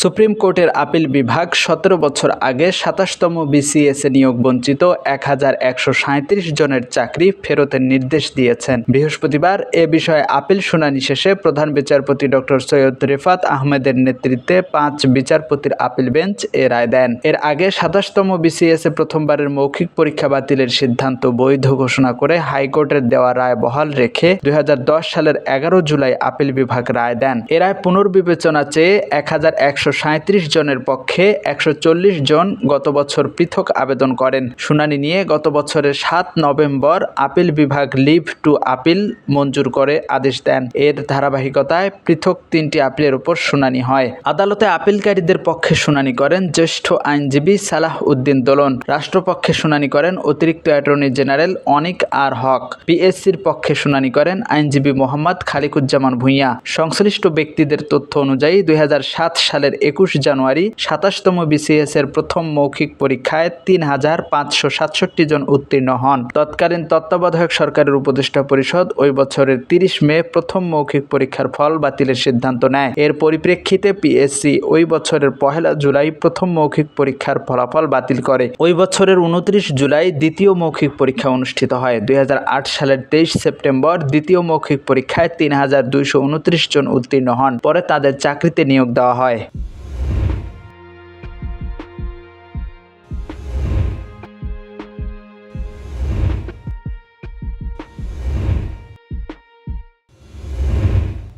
Supreme কোর্টের appeal বিভাগ সতেরো বছর আগে সাতাশতম বিসিএসে নিয়োগ বঞ্চিত এক হাজার একশো জনের চাকরি ফেরতের নির্দেশ দিয়েছেন। বৃহস্পতিবার এ বিষয়ে আপিল শুনানি শেষে প্রধান বিচারপতি ডক্টর সৈয়দ রেফাত আহমেদের নেতৃত্বে পাঁচ বিচারপতির আপিল বেঞ্চ এ রায় দেন। এর আগে সাতাশতম বিসিএসে প্রথমবারের মৌখিক পরীক্ষা বাতিলের সিদ্ধান্ত বৈধ ঘোষণা করে হাইকোর্টের দেওয়া রায় বহাল রেখে দুই হাজার দশ সালের এগারো জুলাই আপিল বিভাগ রায় দেন। এ রায় পুনর্বিবেচনা চেয়ে এক হাজার একশো সাঁত্রিশ জনের পক্ষে একশো চল্লিশ জন গত বছর পৃথক আবেদন করেন। শুনানি নিয়ে গত বছরের সাত নভেম্বর আপিল বিভাগ লিভ টু আপিল মঞ্জুর করে আদেশ দেন। এর ধারাবাহিকতায় পৃথক তিনটি আপিলের উপর শুনানি হয়। আদালতে আপিলকারীদের পক্ষে শুনানি করেন জ্যেষ্ঠ আইনজীবী সালাহ উদ্দিন দোলন। রাষ্ট্রপক্ষে শুনানি করেন অতিরিক্ত attorney general Anik R Haque. পিএসসির পক্ষে শুনানি করেন আইনজীবী মোহাম্মদ খালিকুজ্জামান ভূঁইয়া। সংশ্লিষ্ট ব্যক্তিদের তথ্য অনুযায়ী দুই হাজার সাত সালের একুশ জানুয়ারি সাতাশতম বিসিএস এর প্রথম মৌখিক পরীক্ষায় তিন হাজার পাঁচশো সাতষট্টি জন উত্তীর্ণ হন। তৎকালীন তত্ত্বাবধায়ক সরকারের উপদেষ্টা পরিষদ ওই বছরের তিরিশ মে প্রথম মৌখিক পরীক্ষার ফল বাতিলের সিদ্ধান্ত নেয়। এর পরিপ্রেক্ষিতে পিএসসি ওই বছরের পহেলা জুলাই প্রথম মৌখিক পরীক্ষার ফলাফল বাতিল করে। ওই বছরের উনত্রিশ জুলাই দ্বিতীয় মৌখিক পরীক্ষা অনুষ্ঠিত হয়। দুই হাজার আট সালের তেইশ সেপ্টেম্বর দ্বিতীয় মৌখিক পরীক্ষায় তিন হাজার দুইশো উনত্রিশ জন উত্তীর্ণ হন। পরে তাদের চাকরিতে নিয়োগ দেওয়া হয়।